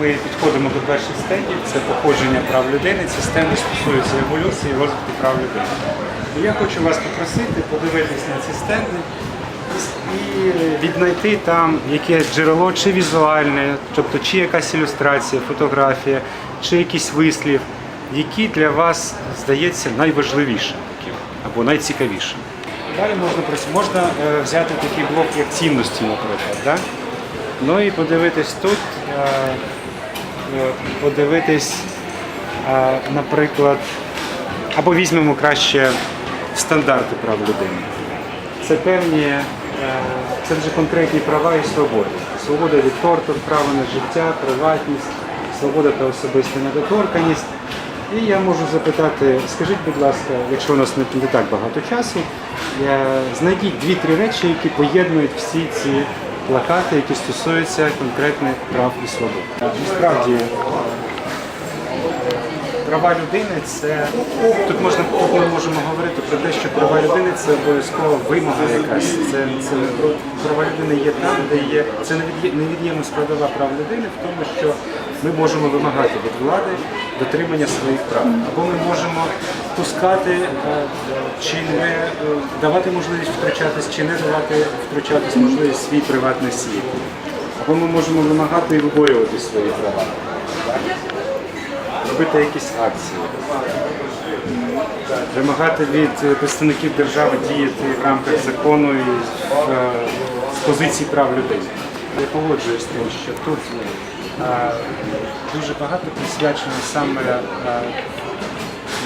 Ми підходимо до перших стендів, це походження прав людини. Ці стенди стосуються еволюції і розвитку прав людини. І я хочу вас попросити подивитись на ці стенди і віднайти там якесь джерело, чи візуальне, тобто чи якась ілюстрація, фотографія, чи якийсь вислів, який для вас здається найважливішим або найцікавішим. Далі можна можна е, взяти такий блок, як цінності, наприклад. Да? Ну і подивитись тут, е, подивитись, наприклад, або візьмемо краще стандарти прав людини. Це певні, е, це вже конкретні права і свободи. Свобода від тортур, право на життя, приватність, свобода та особиста недоторканність. І я можу запитати, скажіть, будь ласка, якщо у нас не, так багато часу, знайдіть дві-три речі, які поєднують всі ці плакати, які стосуються конкретних прав і свобод. Насправді Права людини це тут можна тут ми можемо говорити про те, що права людини це обов'язково вимога якась. Це, це права людини є там, де є це невід'є- невід'ємна складова прав людини в тому, що ми можемо вимагати від влади дотримання своїх прав, або ми можемо пускати е, чи не е, давати можливість втручатись, чи не давати втручатись можливість свій приватний світ. Або ми можемо вимагати і виборювати свої права. Робити якісь акції, вимагати від представників держави діяти в рамках закону і е, з позиції прав людини. Я погоджуюсь з тим, що тут е, дуже багато присвячено саме,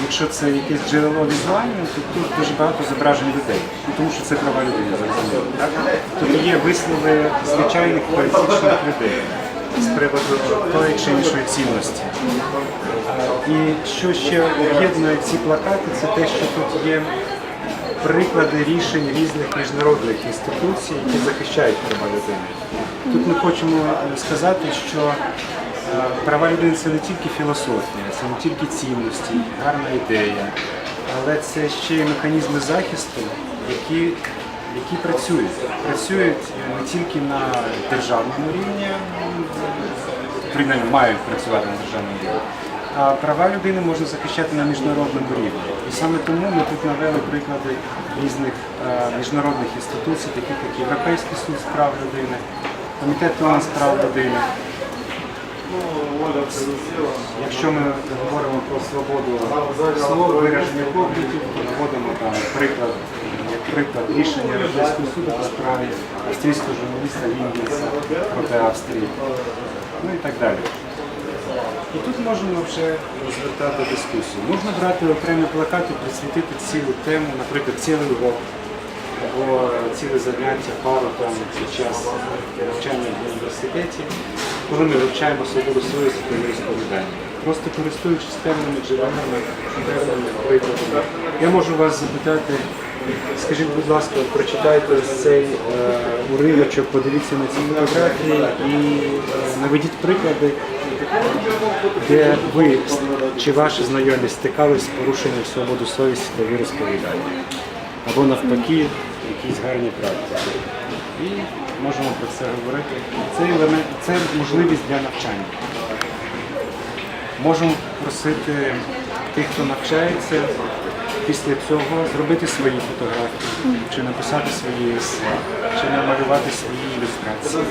якщо це якесь джерело візуальне, то тут дуже багато зображень людей, тому що це права людини. Тут є вислови звичайних пересічних людей з приводу тої чи іншої цінності. І що ще об'єднує ці плакати, це те, що тут є приклади рішень різних міжнародних інституцій, які захищають права людини. Тут ми хочемо е, сказати, що е, права людини це не тільки філософія, це не тільки цінності, гарна ідея, але це ще й механізми захисту, які, які працюють. Працюють не тільки на державному рівні, принаймні мають працювати на державному рівні. А права людини можна захищати на міжнародному рівні. І саме тому ми тут навели приклади різних е, міжнародних інституцій, таких як Європейський суд з прав людини, Комітет з прав людини. Якщо ми говоримо про свободу слова, вираження поглядів, то наводимо там приклад, як приклад рішення Європейського суду по справі австрійського журналіста Вінгенса проти Австрії, ну і так далі. І тут можемо вже розвертати дискусію. Можна брати окремі плакати, присвятити цілу тему, наприклад, цілий урок або ціле заняття, пару там під час навчання в університеті, коли ми вивчаємо свободу совісті та розповідання. Просто користуючись певними джерелами, прикладами. Я можу вас запитати, скажіть, будь ласка, прочитайте цей е, уривочок, подивіться на ці фотографії і е, наведіть приклади, де ви чи ваші знайомі стикались з порушенням свободи совісті та віросповідання. Або навпаки, якісь гарні практики. І можемо про це говорити. Це елемент, це можливість для навчання. Можемо просити тих, хто навчається, після цього зробити свої фотографії, чи написати свої есе, чи намалювати свої ілюстрації.